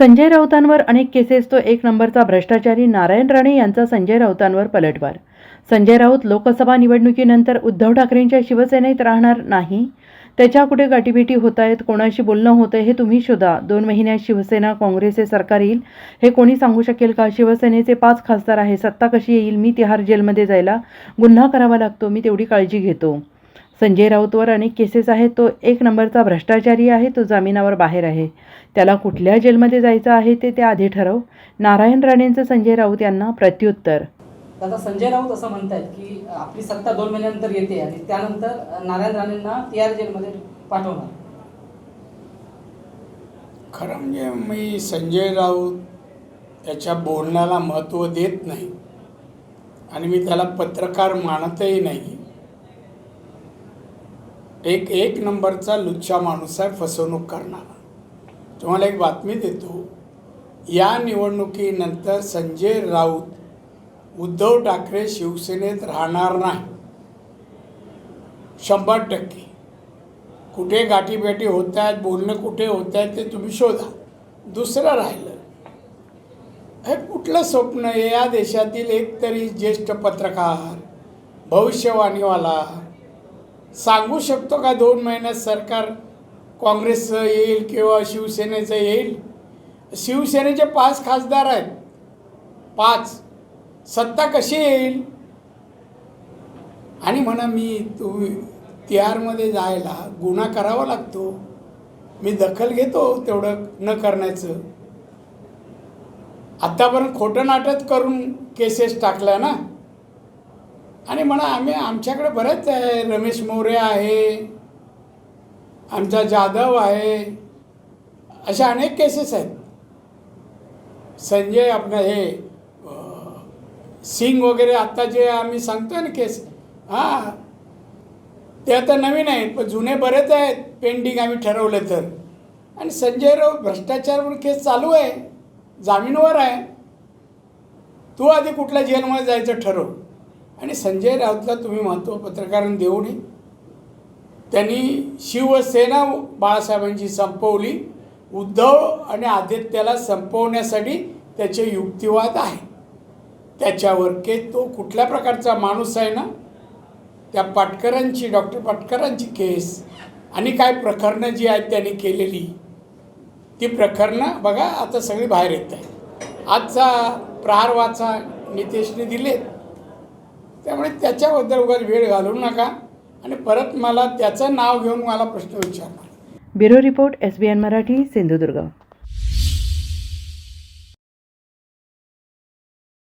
संजय राऊतांवर अनेक केसेस तो एक नंबरचा भ्रष्टाचारी नारायण राणे यांचा संजय राऊतांवर पलटवार. संजय राऊत लोकसभा निवडणुकीनंतर उद्धव ठाकरेंच्या शिवसेनेत राहणार नाही. त्याच्या कुठे गाठीभेटी होत आहेत कोणाशी बोलणं होतं हे तुम्ही शोधा. दोन महिन्यात शिवसेना काँग्रेसचे सरकार येईल हे कोणी सांगू शकेल का? शिवसेनेचे पाच खासदार आहे सत्ता कशी येईल? मी तिहार जेलमध्ये जायला गुन्हा करावा लागतो मी तेवढी काळजी घेतो. संजय राऊतवर अनेक केसेस आहेत. तो एक नंबरचा भ्रष्टाचारी आहे. तो जामिनावर बाहेर आहे. त्याला कुठल्या जेलमध्ये जायचं आहे ते ते आधी ठरव. नारायण राणेंचं संजय राऊत यांना प्रत्युत्तर. दादा संजय राऊत असं म्हणतायत की आपली सत्ता दोन महिन्यानंतर येते आणि त्यानंतर नारायण राणेंना आर जेलमध्ये पाठवणार. खरं म्हणजे मी संजय राऊत याच्या बोलण्याला महत्त्व देत नाही. आणि मी त्याला पत्रकार मानतही नाही. एक एक नंबरचा लुच्चा माणूस आहे फसवणूक करणारा. तुम्हाला एक बातमी देतो. या निवडणुकीनंतर संजय राऊत उद्धव ठाकरे शिवसेनेत राहणार नाही. शंभर टक्के. कुठे गाठीभेटी होत आहेत बोलणं कुठे होत आहेत ते तुम्ही शोधा. दुसरं राहिलं. हे कुठलं स्वप्न आहे? या देशातील एक तरी ज्येष्ठ पत्रकार भविष्यवाणीवाला सांगू शकतो का दोन महिन्यात सरकार काँग्रेसचं येईल किंवा शिवसेनेचं येईल? शिवसेनेचे पाच खासदार आहेत. पाच. सत्ता कशी येईल? आणि म्हणा मी तू तिहारमध्ये जायला गुन्हा करावा लागतो. मी दखल घेतो तेवढं न करण्याचं. आत्तापर्यंत खोटं नाटक करून केसेस टाकल्या ना? आणि म्हणा आम्ही आमच्याकडे बरेच आहे. रमेश मोरे आहे आमचा जाधव आहे अशा अनेक केसेस आहेत. संजय आपलं हे सिंग वगैरे आत्ता जे आम्ही सांगतोय ना केस हां ते आता नवीन आहेत पण जुने बरेच आहेत. पेंडिंग आम्ही ठरवलं तर. आणि संजय राऊत भ्रष्टाचारवर केस चालू आहे. जामीनवर आहे. तू आधी कुठल्या जेलमध्ये जायचं ठरव. आणि संजय राऊतला तुम्ही महत्त्व पत्रकारांनी देऊनही त्यांनी शिवसेना बाळासाहेबांची संपवली. उद्धव आणि आदित्याला संपवण्यासाठी त्याचे युक्तिवाद आहे. त्याच्यावर के तो कुठल्या प्रकारचा माणूस आहे ना? त्या पाटकरांची डॉक्टर पाटकरांची केस आणि काय प्रकरणं जी आहेत त्यांनी केलेली ती प्रकरणं बघा आता सगळी बाहेर येत आहे आजचा प्रहार वाचा नितेशने दिलेत. त्यामुळे त्याच्याबद्दल उगाच वेळ घालवू नका. आणि परत मला त्याचं नाव घेऊन मला प्रश्न विचारा bureau report S B N Marathi Sindhudurg.